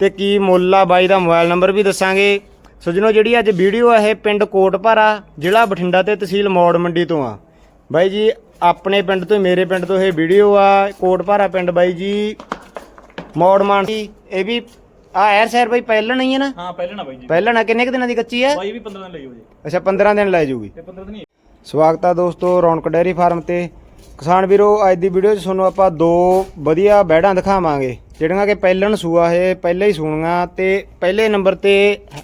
ਤੇ ਕੀ ਮੁੱਲ ਆ ਬਾਈ ਦਾ ਮੋਬਾਈਲ ਨੰਬਰ ਵੀ ਦੱਸਾਂਗੇ। ਸੱਜਣੋ ਜਿਹੜੀ ਅੱਜ ਵੀਡੀਓ ਆ ਇਹ ਪਿੰਡ ਕੋਟਪਾਰਾ ਜ਼ਿਲ੍ਹਾ ਬਠਿੰਡਾ ਤੇ ਤਹਿਸੀਲ ਮੌੜ ਮੰਡੀ ਤੋਂ ਆ। ਬਾਈ ਜੀ ਆਪਣੇ ਪਿੰਡ ਤੋਂ ਮੇਰੇ ਪਿੰਡ ਤੋਂ ਇਹ ਵੀਡੀਓ ਆ ਕੋਟਪਾਰਾ ਪਿੰਡ ਬਾਈ ਜੀ ਮੌੜ ਮਾਨਸੀ। ਇਹ ਵੀ ਆ ਐਰ ਸ਼ਹਿਰ ਬਾਈ ਪਹਿਲਾਂ ਨਹੀਂ ਹੈ ਨਾ? ਹਾਂ ਪਹਿਲਾਂ ਨਾ ਬਾਈ ਜੀ। ਪਹਿਲਾਂ ਨਾ ਕਿੰਨੇ ਕੁ ਦਿਨਾਂ ਦੀ ਕੱਚੀ ਹੈ ਬਾਈ ਵੀ 15 ਦਿਨ ਲਈ ਹੋ ਜੀ। ਅੱਛਾ 15 ਦਿਨ ਲੈ ਜੂਗੀ। ਤੇ 15 ਦਿਨ ਹੀ। ਸਵਾਗਤ ਆ ਦੋਸਤੋ ਰੌਣਕ ਡੈਰੀ ਫਾਰਮ ਤੇ। ਕਿਸਾਨ ਵੀਰੋ ਅੱਜ ਦੀ ਵੀਡੀਓ 'ਚ ਤੁਹਾਨੂੰ ਆਪਾਂ ਦੋ ਵਧੀਆ ਬੈੜਾਂ ਦਿਖਾਵਾਂਗੇ। ਜਿਹੜੀਆਂ ਕਿ ਪਹਿਲਣ ਸੂਆ ਇਹ, ਪਹਿਲੇ ਹੀ ਸੂਣੀਆਂ ਤੇ ਪਹਿਲੇ ਨੰਬਰ ਤੇ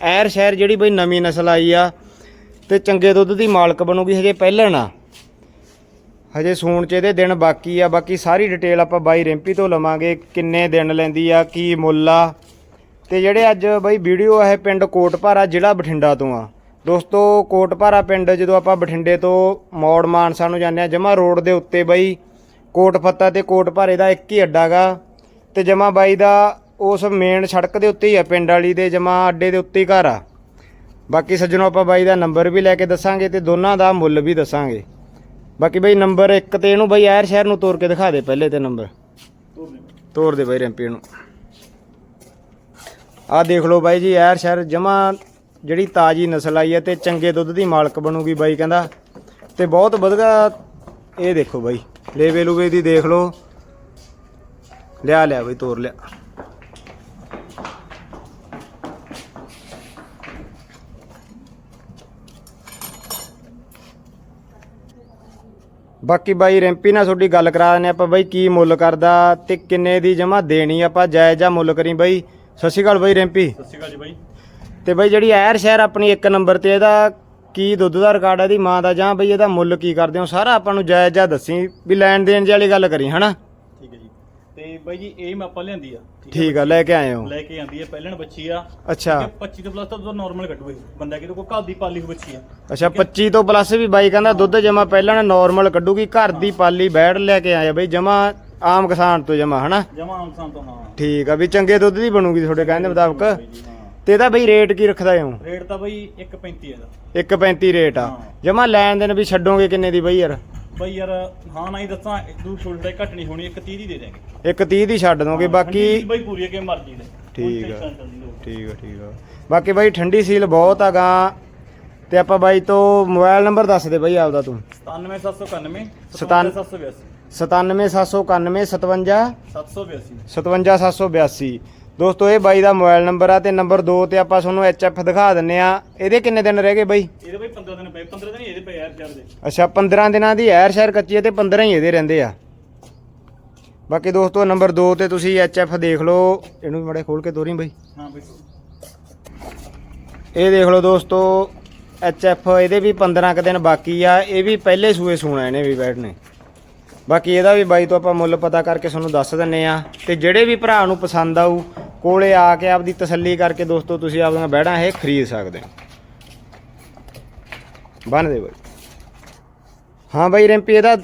ਐਰ ਸ਼ਹਿਰ ਜਿਹੜੀ ਬਈ ਨਵੀਂ ਨਸਲ ਆਈ ਆ ਤੇ ਚੰਗੇ ਦੁੱਧ ਦੀ ਮਾਲਕ ਬਣੂਗੀ ਹਜੇ ਪਹਿਲਣ ਆ ਹਜੇ ਸੂਣ 'ਚ ਇਹਦੇ ਦਿਨ ਬਾਕੀ ਆ, ਬਾਕੀ ਸਾਰੀ ਡਿਟੇਲ ਆਪਾਂ ਬਾਈ ਰਿੰਪੀ ਤੋਂ ਲਵਾਂਗੇ ਕਿੰਨੇ ਦਿਨ ਲੈਂਦੀ ਆ, ਕੀ ਮੁੱਲ ਆ। ਤੇ ਜਿਹੜੇ ਅੱਜ ਬਈ ਵੀਡੀਓ ਆ ਇਹ ਪਿੰਡ ਕੋਟਪਾਰਾ ਜ਼ਿਲ੍ਹਾ ਬਠਿੰਡਾ ਤੋਂ ਆ। ਦੋਸਤੋ ਕੋਟਪਾਰਾ ਪਿੰਡ ਜਦੋਂ ਆਪਾਂ ਬਠਿੰਡੇ ਤੋਂ ਮੌੜ ਮਾਨਸਾ ਨੂੰ ਜਾਂਦੇ ਆ, ਜਮਾ ਰੋਡ ਦੇ ਉੱਤੇ ਬਈ ਕੋਟਫੱਤਾ ਤੇ ਕੋਟਪਾਰੇ ਦਾ ਇੱਕ ਹੀ ਅੱਡਾ ਗਾ। ਤੇ ਜਮਾ ਬਾਈ ਦਾ ਉਸ ਮੇਨ ਸੜਕ ਦੇ ਉੱਤੇ ਹੀ ਆ, ਪਿੰਡ ਵਾਲੀ ਦੇ ਜਮਾ ਅੱਡੇ ਦੇ ਉੱਤੇ ਹੀ ਘਰ ਆ। ਬਾਕੀ ਸੱਜਣੋ, ਆਪਾਂ ਬਾਈ ਦਾ ਨੰਬਰ ਵੀ ਲੈ ਕੇ ਦੱਸਾਂਗੇ ਤੇ ਦੋਨਾਂ ਦਾ ਮੁੱਲ ਵੀ ਦੱਸਾਂਗੇ। ਬਾਕੀ ਬਾਈ ਨੰਬਰ 1 ਤੇ ਇਹਨੂੰ ਬਾਈ ਐਰ ਸ਼ਹਿਰ ਨੂੰ ਤੋਰ ਕੇ ਦਿਖਾ ਦੇ ਪਹਿਲੇ ਤੇ ਨੰਬਰ ਤੋਰ ਦੇ ਬਾਈ ਰੈਂਪੀ ਨੂੰ ਆਹ ਦੇਖ ਲਓ ਬਾਈ ਜੀ, ਐਰ ਸ਼ਹਿਰ ਜਮਾ ਜਿਹੜੀ ਤਾਜੀ ਨਸਲ ਆਈ ਹੈ ਤੇ ਚੰਗੇ ਦੁੱਧ ਦੀ ਮਾਲਕ ਬਣੂਗੀ ਬਾਈ ਕਹਿੰਦਾ। ਤੇ ਬਹੁਤ ਵਧੀਆ ਇਹ ਦੇਖੋ ਬਾਈ, ਲੇਵੇ ਲੂਵੇ ਦੀ ਦੇਖ ਲਓ। ਲਿਆ ਲਿਆ ਬਾਈ ਤੋਰ ਲਿਆ। ਬਾਕੀ ਬਾਈ ਰੈਂਪੀ ਨਾਲ ਤੁਹਾਡੀ ਗੱਲ ਕਰਾ ਦਿੰਦੇ ਆਪਾਂ ਬਾਈ ਕੀ ਮੁੱਲ ਕਰਦਾ ਤੇ ਕਿੰਨੇ ਦੀ ਜਮਾ ਦੇਣੀ ਆਪਾਂ ਜਾਇਜ਼ ਜਾਂ ਮੁੱਲ ਕਰੀ ਬਾਈ। ਸਤਿ ਸ਼੍ਰੀ ਅਕਾਲ ਬਾਈ ਰੈਂਪੀ। ਸਤਿ ਸ਼੍ਰੀ ਅਕਾਲ ਜੀ ਬਾਈ। ਤੇ ਬਈ ਜਿਹੜੀ ਐਰ ਸ਼ਹਿਰ ਆਪਣੀ ਇੱਕ ਨੰਬਰ ਤੇ ਇਹਦਾ ਕੀ ਦੁੱਧ ਦਾ ਰਿਕਾਰਡ ਹੈ ਇਹਦੀ ਮਾਂ ਦਾ ਜਾਂ ਬਈ ਇਹਦਾ ਮੁੱਲ ਕੀ ਕਰਦੇ ਹੋ? ਸਾਰਾ ਆਪਾਂ ਨੂੰ ਜਾਇਜ਼ ਜਾਂ ਦੱਸੀ ਵੀ ਲੈਣ ਦੇਣ ਦੀ ਵਾਲੀ ਗੱਲ ਕਰੀ ਹਨਾ? ਠੀਕ ਹੈ ਜੀ। ਤੇ ਬਾਈ ਜੀ ਇਹ ਮੈਂ ਆਪਾਂ ਲਿਆਂਦੀ ਆ ਹੈ? ਠੀਕ ਆ ਲੈ ਕੇ ਆਏ ਹੋ? ਲੈ ਕੇ ਆਂਦੀ ਹੈ ਪਹਿਲਣ ਬੱਚੀ ਆ। ਅੱਛਾ। ਠੀਕ ਹੈ, 25 ਤੋਂ ਪਲੱਸ ਤਾਂ ਦੁੱਧ ਨਾਰਮਲ ਕੱਢੂਏ ਬੰਦਾ ਕਿਤੇ ਕੋਈ ਘਰ ਦੀ ਪਾਲੀ ਹੋਈ ਬੱਚੀ ਆ। ਅੱਛਾ 25 ਤੋਂ ਪਲੱਸ ਵੀ ਬਾਈ ਕਹਿੰਦਾ ਦੁੱਧ ਜਮਾ ਪਹਿਲਾਂ ਨਾਰਮਲ ਕੱਢੂਗੀ ਘਰ ਦੀ ਪਾਲੀ ਬੈੜ ਲੈ ਕੇ ਆਏ ਆ ਬਈ ਜਮਾ ਆਮ ਕਿਸਾਨ ਤੋਂ ਜਮਾ ਹਨਾ? ਜਮਾ ਆਨਸਾਨ ਤੋਂ ਹਾਂ। ਠੀਕ ਆ ਵੀ ਚੰਗੇ ਦੁੱਧ ਦੀ ਬਣੂਗੀ ਤੁਹਾਡੇ ਕਹਿੰਦੇ ਮੁਤਾਬਕ। ਹਾਂ। ਤੇ ਇਹਦਾ ਬਈ ਰੇਟ ਕੀ ਰੱਖਦਾ ਹੋ ਰੇਟ ਤਾਂ ਬਾਈ 1.35 ਇਹਦਾ। 1.35 ਰੇਟ ਆ। ਹਾਂ। ਜਮਾ ਲੈਣ ਦੇਣ ਵੀ ਛੱਡੋਗੇ ਕਿੰਨੇ ਦੀ ਬਈ ਯਾਰ? ਬਾਈ ਯਾਰ ਹਾਂ ਨਾ ਹੀ ਦੱਸਾਂ ਦੂ ਛੋਟਾ ਘੱਟ ਨਹੀਂ ਹੋਣੀ 1.30 ਦੀ ਦੇ ਦੇਾਂਗੇ ਇੱਕ 30 ਦੀ ਛੱਡ ਦੋਗੇ ਬਾਕੀ ਬਾਈ ਪੂਰੀ ਅੱਗੇ ਮਰਜ਼ੀ ਦੇ। ਠੀਕ ਆ। ਨਹੀਂ। ਠੀਕ ਆ ਠੀਕ ਆ। ਬਾਕੀ ਬਾਈ ਠੰਡੀ ਸੀਲ ਬਹੁਤ ਹੈਗਾ ਤੇ ਆਪਾਂ ਬਾਈ ਤੋਂ ਮੋਬਾਈਲ ਨੰਬਰ ਦੱਸ ਦੇ ਬਾਈ ਆਪਦਾ ਤੂੰ। 97791 ਸਤਾਨ- 782 97791 57 782 57782 ਦੋਸਤੋ ਇਹ ਬਾਈ ਦਾ ਮੋਬਾਈਲ ਨੰਬਰ ਆ ਤੇ ਨੰਬਰ 2 ਤੇ ਆਪਾਂ ਤੁਹਾਨੂੰ ਐਚਐਫ ਦਿਖਾ ਦਿੰਨੇ ਆ। ਇਹਦੇ ਕਿੰਨੇ ਦਿਨ ਰਹਿ ਗਏ ਬਾਈ? ਇਹਦੇ ਬਾਈ 15 ਦਿਨ ਪਏ। 15 ਦਿਨ ਇਹਦੇ ਪਏ ਯਾਰ ਚਾਰ ਦੇ। ਅੱਛਾ 15 ਦਿਨਾਂ ਦੀ ਐਰ ਸ਼ਹਿਰ ਕੱਚੀ ਹੈ ਤੇ 15 ਹੀ ਇਹਦੇ ਰਹਿੰਦੇ ਆ। ਬਾਕੀ ਦੋਸਤੋ ਨੰਬਰ 2 ਤੇ ਤੁਸੀਂ ਐਚਐਫ ਦੇਖ ਲਓ। ਇਹਨੂੰ ਮੜੇ ਖੋਲ ਕੇ ਤੋਰੀ ਬਾਈ। ਹਾਂ ਬਾਈ। ਇਹ ਦੇਖ ਲਓ ਦੋਸਤੋ ਐਚਐਫ ਇਹਦੇ ਵੀ 15 ਕੁ ਦਿਨ ਬਾਕੀ ਆ। ਇਹ ਵੀ ਪਹਿਲੇ ਸੂਏ ਸੂਣਾ ਇਹਨੇ ਵੀ ਬੈਠਨੇ। ਬਾਕੀ ਇਹਦਾ ਵੀ ਬਾਈ ਤੋਂ ਆਪਾਂ ਮੁੱਲ ਪਤਾ ਕਰਕੇ ਤੁਹਾਨੂੰ ਦੱਸ ਦਿੰਨੇ ਆ। ਤੇ ਜਿਹੜੇ ਵੀ ਭਰਾ ਨੂੰ ਪਸੰਦ ਆਊ ਕੋਲੇ ਆ ਕੇ ਆਪਦੀ ਤਸੱਲੀ ਕਰਕੇ ਦੋਸਤੋ ਤੁਸੀਂ ਆਪਦੀਆਂ ਬੈੜਾਂ ਇਹ ਖਰੀਦ ਸਕਦੇ ਹੋ। ਬੰਨ ਦੇ ਬਾਈ। ਹਾਂ ਬਾਈ ਰੈਂਪੀ ਇਹਦਾ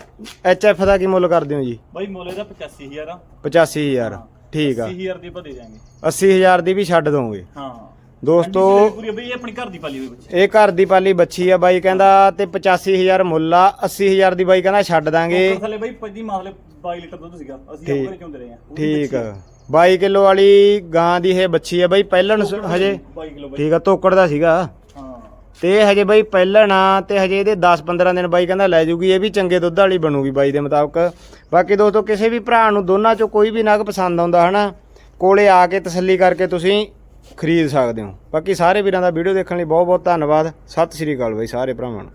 ਐਚਐਫ ਦਾ ਕੀ ਮੁੱਲ ਕਰਦੇ ਹੋ ਜੀ? ਬਾਈ ਮੁੱਲ ਇਹਦਾ 85000 ਆ। 85000 ਠੀਕ ਆ। 80000 ਦੀ ਆਪਾਂ ਦੇ ਦਿਆਂਗੇ। 80000 ਦੀ ਵੀ ਛੱਡ ਦੋਗੇ। ਹਾਂ। ਦੋਸਤੋ ਪੂਰੀ ਬਈ? ਇਹ ਆਪਣੀ ਘਰ ਦੀ ਪਾਲੀ ਹੋਈ ਬੱਚੀ ਇਹ ਘਰ ਦੀ ਪਾਲੀ ਬੱਚੀ ਆ ਬਾਈ ਕਹਿੰਦਾ ਤੇ 85000 ਮੁੱਲ ਆ 80000 ਦੀ ਬਾਈ ਕਹਿੰਦਾ ਛੱਡ ਦਾਂਗੇ। ਥੱਲੇ ਬਾਈ ਪੰਜੀ ਮਾਸਲੇ 22 ਲੀਟਰ ਦੁੱਧ ਸੀਗਾ। ਅਸੀਂ ਠੀਕ। ਆਪਣੇ ਚੋਂਦੇ ਰਹੇ ਆ? ਠੀਕ ਆ। 22 ਕਿਲੋ ਵਾਲੀ ਗਾਂ ਦੀ ਇਹ ਬੱਚੀ ਆ ਬਾਈ ਪਹਿਲਣ ਸ- ਹਜੇ। 22 ਕਿਲੋ ਬਾਈ। ਠੀਕ ਆ ਤੋਕੜ ਦਾ ਸੀਗਾ। ਹਾਂ। ਤੇ ਇਹ ਹਜੇ ਬਾਈ ਪਹਿਲਣ ਆ ਤੇ ਹਜੇ ਇਹਦੇ 10-15 ਦਿਨ ਬਾਈ ਕਹਿੰਦਾ ਲੈ ਜੂਗੀ ਇਹ ਵੀ ਚੰਗੇ ਦੁੱਧ ਵਾਲੀ ਬਣੂਗੀ ਬਾਈ ਦੇ ਮੁਤਾਬਕ। ਬਾਕੀ ਦੋਸਤੋ ਕਿਸੇ ਵੀ ਭਰਾ ਨੂੰ ਦੋਨਾਂ ਚੋਂ ਕੋਈ ਵੀ ਨਗ ਪਸੰਦ ਆਉਂਦਾ ਹਨਾ ਕੋਲੇ ਆ ਕੇ ਤਸੱਲੀ ਕਰਕੇ ਤੁਸੀਂ ਖਰੀਦ ਸਕਦੇ ਹੋ। ਬਾਕੀ ਸਾਰੇ ਵੀਰਾਂ ਦਾ ਵੀਡੀਓ ਦੇਖਣ ਲਈ ਬਹੁਤ ਬਹੁਤ ਧੰਨਵਾਦ। ਸਤਿ ਸ਼੍ਰੀ ਅਕਾਲ ਬਾਈ ਸਾਰੇ ਭਰਾਵਾਂ ਨੂੰ।